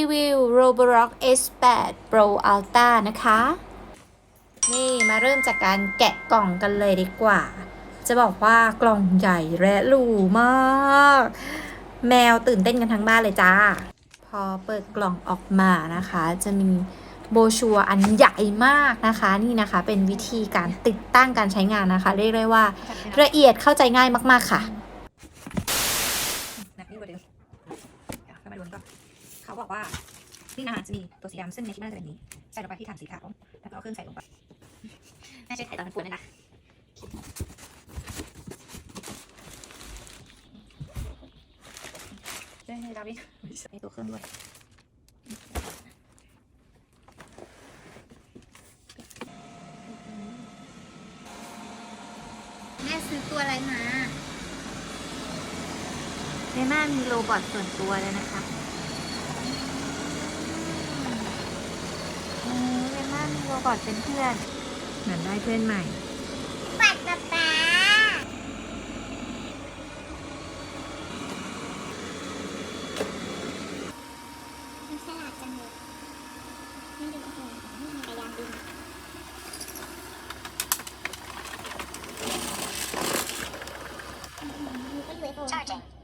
รีวิว Roborock S8 Pro Ultra นะคะ นี่มาเริ่มจากการแกะกล่องกันเลยดีกว่า จะบอกว่ากล่องใหญ่และหรูมาก แมวตื่นเต้นกันทั้งบ้านเลยจ้า พอเปิดกล่องออกมานะคะ จะมีโบชัวร์อันใหญ่มากนะคะ นี่นะคะ เป็นวิธีการติดตั้งการใช้งานนะคะ เรียกได้ว่าละเอียดเข้าใจง่ายมาก ๆ ค่ะ เขาบอกว่านี่อาหารจะมีตัวสีดำซึ่งในที่น่าจะเป็นนี้ ใส่ลงไปที่ฐานสีขาวแล้วก็เอาเครื่องใส่ลงไปน่าจะใส่ตอนมันปวดเลยนะได้ให้ดาวิมีตัวเครื่องด้วยแม่ซื้อตัวอะไรมาในหน้ามีโรบอทส่วนตัวเลยนะคะอืมใน หน้ามีโรบอทเป็นเพื่อนเหมือนได้เพื่อนใหม่ปัดป๊าป๊ามันฉลาดจังเลยไม่ดูโอ้โหนี่มันกระยานบินอืมๆมันก็ UFO